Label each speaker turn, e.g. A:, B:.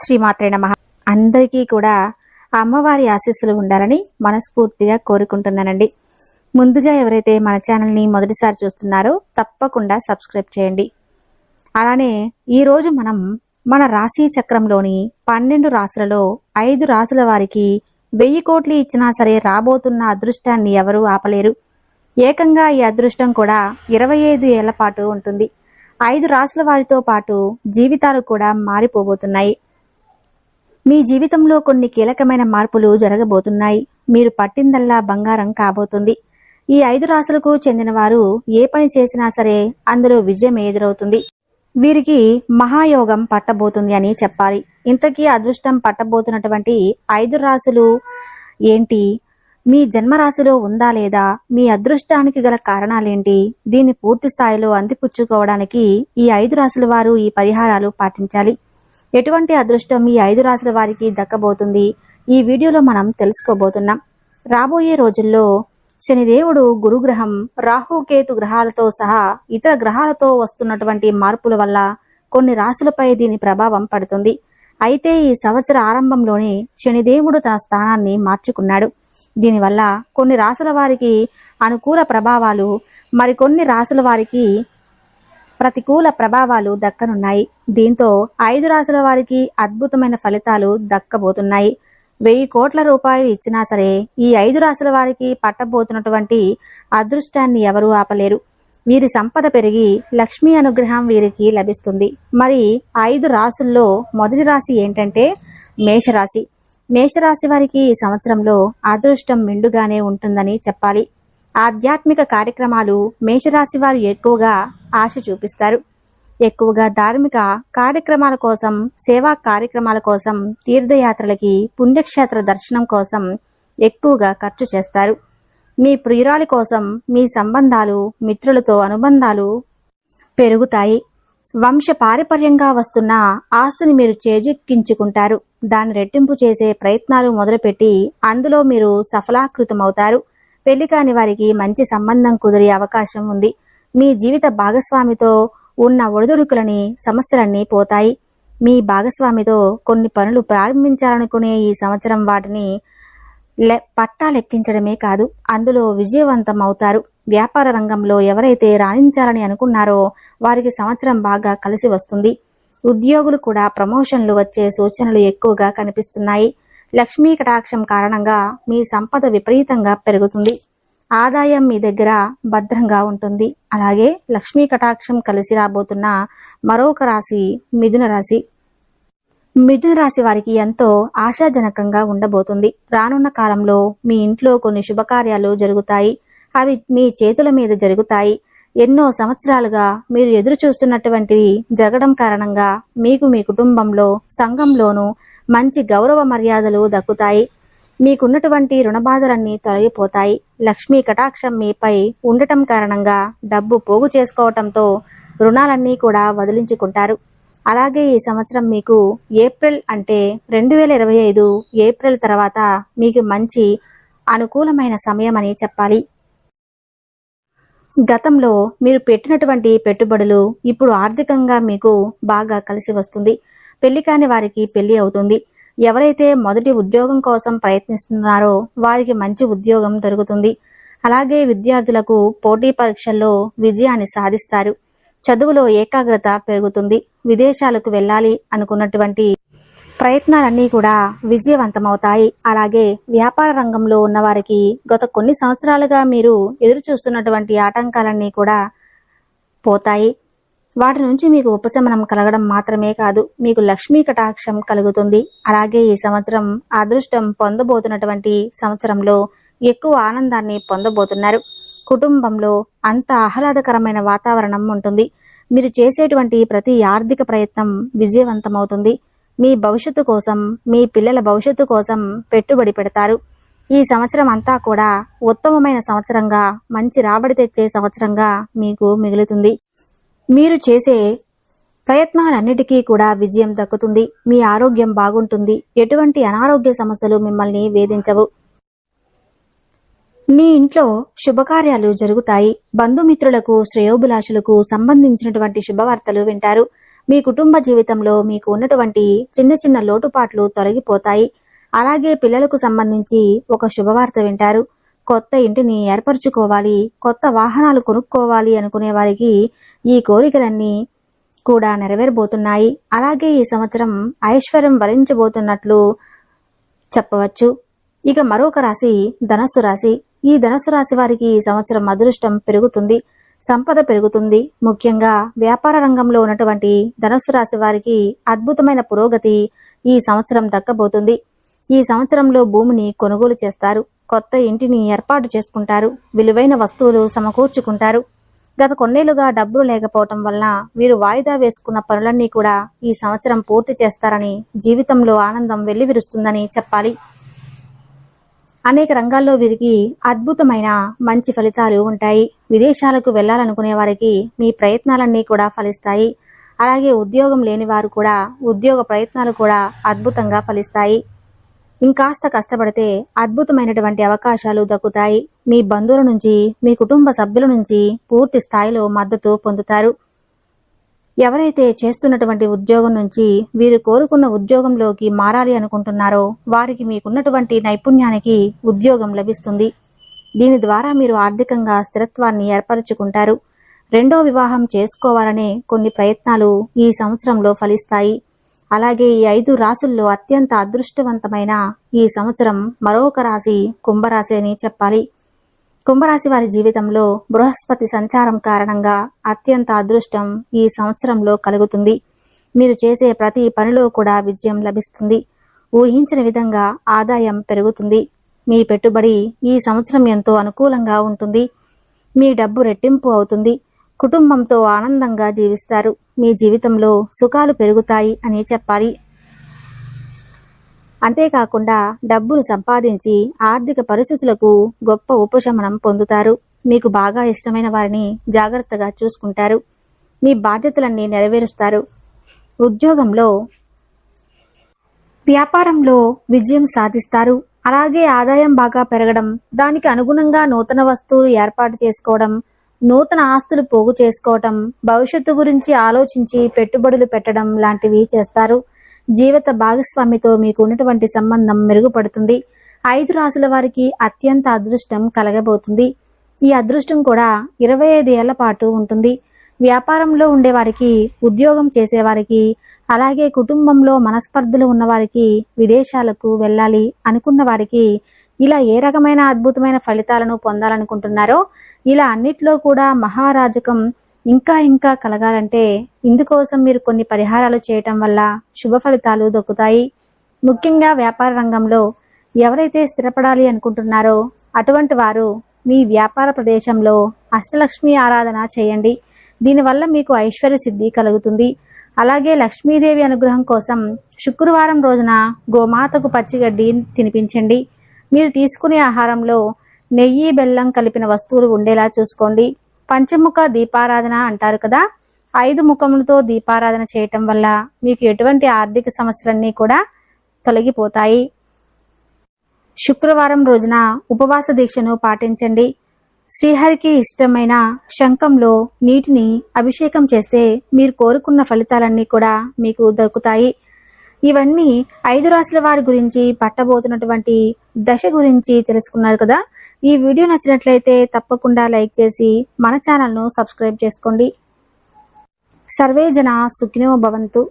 A: శ్రీమాత్రే నమ. అందరికీ కూడా అమ్మవారి ఆశీస్సులు ఉండాలని మనస్ఫూర్తిగా కోరుకుంటున్నానండి. ముందుగా ఎవరైతే మన ఛానల్ని మొదటిసారి చూస్తున్నారో తప్పకుండా సబ్స్క్రైబ్ చేయండి. అలానే ఈరోజు మనం మన రాశి చక్రంలోని పన్నెండు రాశులలో ఐదు రాశుల వారికి వెయ్యి కోట్లు ఇచ్చినా సరే రాబోతున్న అదృష్టాన్ని ఎవరూ ఆపలేరు. ఏకంగా ఈ అదృష్టం కూడా ఇరవై ఐదు ఏళ్ళ పాటు ఉంటుంది. ఐదు రాశుల వారితో పాటు జీవితాలు కూడా మారిపోబోతున్నాయి. మీ జీవితంలో కొన్ని కీలకమైన మార్పులు జరగబోతున్నాయి. మీరు పట్టిందల్లా బంగారం కాబోతుంది. ఈ ఐదు రాశులకు చెందిన వారు ఏ పని చేసినా సరే అందులో విజయం ఎదురవుతుంది. వీరికి మహాయోగం పట్టబోతుంది అని చెప్పాలి. ఇంతకీ అదృష్టం పట్టబోతున్నటువంటి ఐదు రాశులు ఏంటి? మీ జన్మరాశిలో ఉందా లేదా? మీ అదృష్టానికి గల కారణాలేంటి? దీన్ని పూర్తి స్థాయిలో అందిపుచ్చుకోవడానికి ఈ ఐదు రాశుల వారు ఈ పరిహారాలు పాటించాలి. ఎటువంటి అదృష్టం ఈ ఐదు రాశుల వారికి దక్కబోతుంది? ఈ వీడియోలో మనం తెలుసుకోబోతున్నాం. రాబోయే రోజుల్లో శనిదేవుడు గురుగ్రహం రాహుకేతు గ్రహాలతో సహా ఇతర గ్రహాలతో వస్తున్నటువంటి మార్పుల వల్ల కొన్ని రాశులపై దీని ప్రభావం పడుతుంది. అయితే ఈ సంవత్సర ఆరంభంలోనే శనిదేవుడు తన స్థానాన్ని మార్చుకున్నాడు. దీనివల్ల కొన్ని రాశుల వారికి అనుకూల ప్రభావాలు మరికొన్ని రాశుల వారికి ప్రతికూల ప్రభావాలు దక్కనున్నాయి. దీంతో ఐదు రాశుల వారికి అద్భుతమైన ఫలితాలు దక్కబోతున్నాయి. వెయ్యి కోట్ల రూపాయలు ఇచ్చినా సరే ఈ ఐదు రాశుల వారికి పట్టబోతున్నటువంటి అదృష్టాన్ని ఎవరూ ఆపలేరు. వీరి సంపద పెరిగి లక్ష్మీ అనుగ్రహం వీరికి లభిస్తుంది. మరి ఐదు రాశుల్లో మొదటి రాశి ఏంటంటే మేషరాశి. మేషరాశి వారికి ఈ సంవత్సరంలో అదృష్టం మిండుగానే ఉంటుందని చెప్పాలి. ఆధ్యాత్మిక కార్యక్రమాలు మేషరాశి వారు ఎక్కువగా ఆశ చూపిస్తారు. ఎక్కువగా ధార్మిక కార్యక్రమాల కోసం సేవా కార్యక్రమాల కోసం తీర్థయాత్రలకి పుణ్యక్షేత్ర దర్శనం కోసం ఎక్కువగా ఖర్చు చేస్తారు. మీ ప్రియురాలి కోసం మీ సంబంధాలు మిత్రులతో అనుబంధాలు పెరుగుతాయి. వంశ పారపర్యంగా వస్తున్న ఆస్తిని మీరు చేజిక్కించుకుంటారు. దాన్ని రెట్టింపు చేసే ప్రయత్నాలు మొదలుపెట్టి అందులో మీరు సఫలాకృతమవుతారు. పెళ్ళి కాని వారికి మంచి సంబంధం కుదిరే అవకాశం ఉంది. మీ జీవిత భాగస్వామితో ఉన్న ఒడిదుడుకులని సమస్యలన్నీ పోతాయి. మీ భాగస్వామితో కొన్ని పనులు ప్రారంభించాలనుకునే ఈ సంవత్సరం వాటిని లె పట్టా లెక్కించడమే కాదు అందులో విజయవంతం అవుతారు. వ్యాపార రంగంలో ఎవరైతే రాణించాలని అనుకున్నారో వారికి సంవత్సరం బాగా కలిసి వస్తుంది. ఉద్యోగులు కూడా ప్రమోషన్లు వచ్చే సూచనలు ఎక్కువగా కనిపిస్తున్నాయి. లక్ష్మీ కటాక్షం కారణంగా మీ సంపద విపరీతంగా పెరుగుతుంది. ఆదాయం మీ దగ్గర భద్రంగా ఉంటుంది. అలాగే లక్ష్మీ కటాక్షం కలిసి రాబోతున్న మరొక రాశి మిథున రాశి. మిథున రాశి వారికి ఎంతో ఆశాజనకంగా ఉండబోతుంది. రానున్న కాలంలో మీ ఇంట్లో కొన్ని శుభకార్యాలు జరుగుతాయి. అవి మీ చేతుల మీద జరుగుతాయి. ఎన్నో సంవత్సరాలుగా మీరు ఎదురు చూస్తున్నటువంటివి జరగడం కారణంగా మీకు మీ కుటుంబంలో సంఘంలోనూ మంచి గౌరవ మర్యాదలు దక్కుతాయి. మీకున్నటువంటి రుణబాధలన్నీ తొలగిపోతాయి. లక్ష్మీ కటాక్షం మీపై ఉండటం కారణంగా డబ్బు పోగు చేసుకోవటంతో రుణాలన్నీ కూడా వదిలించుకుంటారు. అలాగే ఈ సంవత్సరం మీకు ఏప్రిల్ అంటే రెండు వేల ఇరవై ఐదు ఏప్రిల్ తర్వాత మీకు మంచి అనుకూలమైన సమయం అని చెప్పాలి. గతంలో మీరు పెట్టినటువంటి పెట్టుబడులు ఇప్పుడు ఆర్థికంగా మీకు బాగా కలిసి వస్తుంది. పెళ్ళి కాని వారికి పెళ్ళి అవుతుంది. ఎవరైతే మొదటి ఉద్యోగం కోసం ప్రయత్నిస్తున్నారో వారికి మంచి ఉద్యోగం దొరుకుతుంది. అలాగే విద్యార్థులకు పోటీ పరీక్షల్లో విజయాన్ని సాధిస్తారు. చదువులో ఏకాగ్రత పెరుగుతుంది. విదేశాలకు వెళ్ళాలి అనుకున్నటువంటి ప్రయత్నాలన్నీ కూడా విజయవంతమవుతాయి. అలాగే వ్యాపార రంగంలో ఉన్నవారికి గత కొన్ని సంవత్సరాలుగా మీరు ఎదురు చూస్తున్నటువంటి ఆటంకాలన్నీ కూడా పోతాయి. వాటి నుంచి మీకు ఉపశమనం కలగడం మాత్రమే కాదు మీకు లక్ష్మీ కటాక్షం కలుగుతుంది. అలాగే ఈ సంవత్సరం అదృష్టం పొందబోతున్నటువంటి సంవత్సరంలో ఎక్కువ ఆనందాన్ని పొందబోతున్నారు. కుటుంబంలో అంత ఆహ్లాదకరమైన వాతావరణం ఉంటుంది. మీరు చేసేటువంటి ప్రతి ఆర్థిక ప్రయత్నం విజయవంతమవుతుంది. మీ భవిష్యత్తు కోసం మీ పిల్లల భవిష్యత్తు కోసం పెట్టుబడి పెడతారు. ఈ సంవత్సరం అంతా కూడా ఉత్తమమైన సంవత్సరంగా మంచి రాబడి తెచ్చే సంవత్సరంగా మీకు మిగులుతుంది. మీరు చేసే ప్రయత్నాలన్నిటికీ కూడా విజయం దక్కుతుంది. మీ ఆరోగ్యం బాగుంటుంది. ఎటువంటి అనారోగ్య సమస్యలు మిమ్మల్ని వేధించవు. మీ ఇంట్లో శుభకార్యాలు జరుగుతాయి. బంధుమిత్రులకు శ్రేయోభిలాషులకు సంబంధించినటువంటి శుభవార్తలు వింటారు. మీ కుటుంబ జీవితంలో మీకు ఉన్నటువంటి చిన్న చిన్న లోటుపాట్లు తొలగిపోతాయి. అలాగే పిల్లలకు సంబంధించి ఒక శుభవార్త వింటారు. కొత్త ఇంటిని ఏర్పరచుకోవాలి కొత్త వాహనాలు కొనుక్కోవాలి అనుకునే వారికి ఈ కోరికలన్నీ కూడా నెరవేరబోతున్నాయి. అలాగే ఈ సంవత్సరం ఐశ్వర్యం వరించబోతున్నట్లు చెప్పవచ్చు. ఇక మరొక రాశి ధనస్సు రాశి. ఈ ధనస్సు రాశి వారికి ఈ సంవత్సరం అదృష్టం పెరుగుతుంది సంపద పెరుగుతుంది. ముఖ్యంగా వ్యాపార రంగంలో ఉన్నటువంటి ధనస్సు రాశి వారికి అద్భుతమైన పురోగతి ఈ సంవత్సరం దక్కబోతుంది. ఈ సంవత్సరంలో భూమిని కొనుగోలు చేస్తారు. కొత్త ఇంటిని ఏర్పాటు చేసుకుంటారు. విలువైన వస్తువులు సమకూర్చుకుంటారు. గత కొన్నేళ్ళుగా డబ్బులు లేకపోవటం వలన వీరు వాయిదా వేసుకున్న పనులన్నీ కూడా ఈ సంవత్సరం పూర్తి చేస్తారని జీవితంలో ఆనందం వెల్లివిరుస్తుందని చెప్పాలి. అనేక రంగాల్లో వీరికి అద్భుతమైన మంచి ఫలితాలు ఉంటాయి. విదేశాలకు వెళ్ళాలనుకునే వారికి మీ ప్రయత్నాలన్నీ కూడా ఫలిస్తాయి. అలాగే ఉద్యోగం లేని వారు కూడా ఉద్యోగ ప్రయత్నాలు కూడా అద్భుతంగా ఫలిస్తాయి. ఇంకాస్త కష్టపడితే అద్భుతమైనటువంటి అవకాశాలు దక్కుతాయి. మీ బంధువుల నుంచి మీ కుటుంబ సభ్యుల నుంచి పూర్తి స్థాయిలో మద్దతు పొందుతారు. ఎవరైతే చేస్తున్నటువంటి ఉద్యోగం నుంచి వీరు కోరుకున్న ఉద్యోగంలోకి మారాలి అనుకుంటున్నారో వారికి మీకున్నటువంటి నైపుణ్యానికి ఉద్యోగం లభిస్తుంది. దీని ద్వారా మీరు ఆర్థికంగా స్థిరత్వాన్ని ఏర్పరచుకుంటారు. రెండో వివాహం చేసుకోవాలనే కొన్ని ప్రయత్నాలు ఈ సంవత్సరంలో ఫలిస్తాయి. అలాగే ఈ ఐదు రాసుల్లో అత్యంత అదృష్టవంతమైన ఈ సంవత్సరం మరొక రాశి కుంభరాశి అని చెప్పాలి. కుంభరాశి వారి జీవితంలో బృహస్పతి సంచారం కారణంగా అత్యంత అదృష్టం ఈ సంవత్సరంలో కలుగుతుంది. మీరు చేసే ప్రతి పనిలో కూడా విజయం లభిస్తుంది. ఊహించిన విధంగా ఆదాయం పెరుగుతుంది. మీ పెట్టుబడి ఈ సంవత్సరం ఎంతో అనుకూలంగా ఉంటుంది. మీ డబ్బు రెట్టింపు అవుతుంది. కుటుంబంతో ఆనందంగా జీవిస్తారు. మీ జీవితంలో సుఖాలు పెరుగుతాయి అని చెప్పాలి. అంతేకాకుండా డబ్బులు సంపాదించి ఆర్థిక పరిస్థితులకు గొప్ప ఉపశమనం పొందుతారు. మీకు బాగా ఇష్టమైన వారిని జాగ్రత్తగా చూసుకుంటారు. మీ బాధ్యతలన్నీ నెరవేరుస్తారు. ఉద్యోగంలో వ్యాపారంలో విజయం సాధిస్తారు. అలాగే ఆదాయం బాగా పెరగడం దానికి అనుగుణంగా నూతన వస్తువులు ఏర్పాటు చేసుకోవడం నూతన ఆస్తులు పోగు చేసుకోవటం భవిష్యత్తు గురించి ఆలోచించి పెట్టుబడులు పెట్టడం లాంటివి చేస్తారు. జీవిత భాగస్వామితో మీకు ఉన్నటువంటి సంబంధం మెరుగుపడుతుంది. ఐదు రాసుల వారికి అత్యంత అదృష్టం కలగబోతుంది. ఈ అదృష్టం కూడా ఇరవై ఐదు ఏళ్ళ పాటు ఉంటుంది. వ్యాపారంలో ఉండేవారికి ఉద్యోగం చేసేవారికి అలాగే కుటుంబంలో మనస్పర్ధలు ఉన్నవారికి విదేశాలకు వెళ్ళాలి అనుకున్న వారికి ఇలా ఏ రకమైన అద్భుతమైన ఫలితాలను పొందాలనుకుంటున్నారో ఇలా అన్నిట్లో కూడా మహారాజకం ఇంకా ఇంకా కలగాలంటే ఇందుకోసం మీరు కొన్ని పరిహారాలు చేయటం వల్ల శుభ ఫలితాలు దొక్కుతాయి. ముఖ్యంగా వ్యాపార రంగంలో ఎవరైతే స్థిరపడాలి అనుకుంటున్నారో అటువంటి వారు మీ వ్యాపార ప్రదేశంలో అష్టలక్ష్మి ఆరాధన చేయండి. దీనివల్ల మీకు ఐశ్వర్య సిద్ధి కలుగుతుంది. అలాగే లక్ష్మీదేవి అనుగ్రహం కోసం శుక్రవారం రోజున గోమాతకు పచ్చిగడ్డి తినిపించండి. మీరు తీసుకునే ఆహారంలో నెయ్యి బెల్లం కలిపిన వస్తువులు ఉండేలా చూసుకోండి. పంచముఖ దీపారాధన అంటారు కదా ఐదు ముఖములతో దీపారాధన చేయటం వల్ల మీకు ఎటువంటి ఆర్థిక సమస్యలన్నీ కూడా తొలగిపోతాయి. శుక్రవారం రోజున ఉపవాస దీక్షను పాటించండి. శ్రీహరికి ఇష్టమైన శంఖంలో నీటిని అభిషేకం చేస్తే మీరు కోరుకున్న ఫలితాలన్నీ కూడా మీకు దొరుకుతాయి ఇవన్నీ ఐదు రాశుల వారి గురించి పట్టబోతున్నటువంటి దశ గురించి తెలుసుకున్నారు కదా. ఈ వీడియో నచ్చినట్లయితే తప్పకుండా లైక్ చేసి మన ఛానల్ను సబ్స్క్రైబ్ చేసుకోండి. సర్వే జన సుఖినో భవంతు.